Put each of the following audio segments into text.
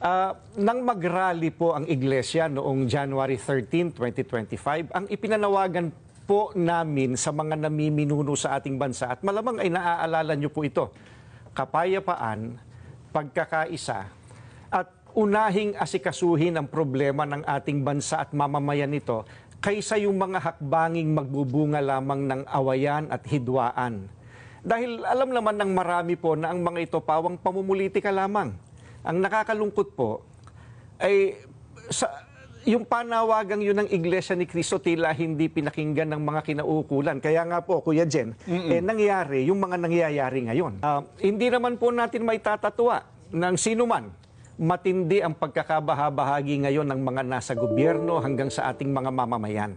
Ah, nang mag-rally po ang iglesia noong January 13, 2025, ang ipinanawagan po namin sa mga namiminuno sa ating bansa at malamang ay naaalala niyo po ito, kapayapaan, pagkakaisa, at unahing asikasuhin ang problema ng ating bansa at mamamayan nito kaysa yung mga hakbanging magbubunga lamang ng awayan at hidwaan. Dahil alam naman ng marami po na ang mga ito pawang pamumulitika lamang. Ang nakakalungkot po ay sa yung panawagang yun ng Iglesia ni Cristo tila hindi pinakinggan ng mga kinaukulan. Kaya nga po, Kuya Jen, eh, nangyari yung mga nangyayari ngayon. Ah, hindi naman po natin may tatatwa ng sino man matindi ang pagkakabahabahagi ngayon ng mga nasa gobyerno hanggang sa ating mga mamamayan.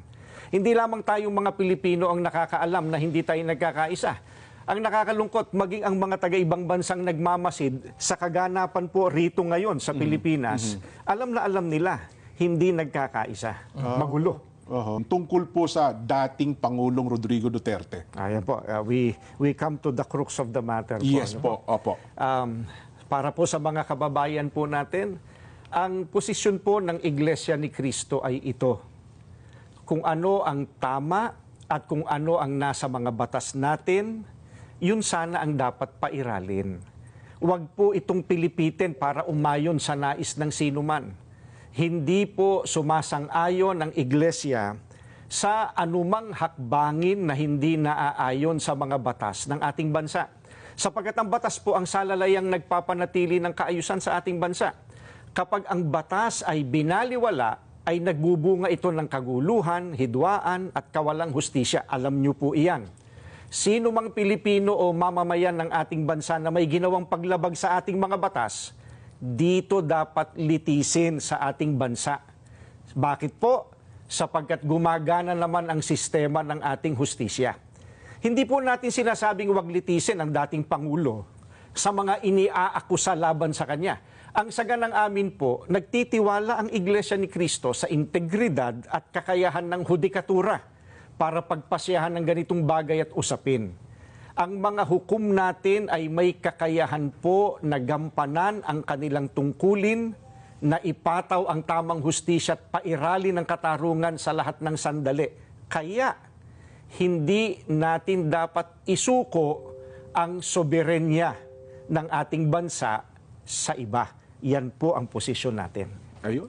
Hindi lamang tayong mga Pilipino ang nakakaalam na hindi tayo nagkakaisa. Ang nakakalungkot, maging ang mga taga-ibang bansang nagmamasid sa kaganapan po rito ngayon sa Pilipinas, alam na alam nila, hindi nagkakaisa. Magulo. Oho. Tungkol po sa dating Pangulong Rodrigo Duterte. Ayan po, uh, we, we come to the crux of the matter po. Yes ano po, opo. Um, para po sa mga kababayan po natin, ang posisyon po ng Iglesia ni Cristo ay ito. Kung ano ang tama at kung ano ang nasa mga batas natin, yun sana ang dapat pairalin. Huwag po itong pilipitin para umayon sa nais ng sinuman. Hindi po sumasang-ayon ang Iglesia sa anumang hakbangin na hindi naaayon sa mga batas ng ating bansa. Sapagkat ang batas po ang salalayang nagpapanatili ng kaayusan sa ating bansa. Kapag ang batas ay binaliwala, ay nagbubunga ito ng kaguluhan, hidwaan at kawalang hustisya. Alam niyo po iyan. Sino mang Pilipino o mamamayan ng ating bansa na may ginawang paglabag sa ating mga batas, dito dapat litisin sa ating bansa. Bakit po? Sapagkat gumagana naman ang sistema ng ating hustisya. Hindi po natin sinasabing wag litisin ang dating Pangulo sa mga iniaakusa laban sa kanya. Ang saganang amin po, nagtitiwala ang Iglesia ni Cristo sa integridad at kakayahan ng hudikatura para pagpasyahan ng ganitong bagay at usapin. Ang mga hukom natin ay may kakayahan po na gampanan ang kanilang tungkulin, na ipataw ang tamang hustisya at pairali ng katarungan sa lahat ng sandali. Kaya, hindi natin dapat isuko ang soberenya ng ating bansa sa iba. Yan po ang posisyon natin. Ayun.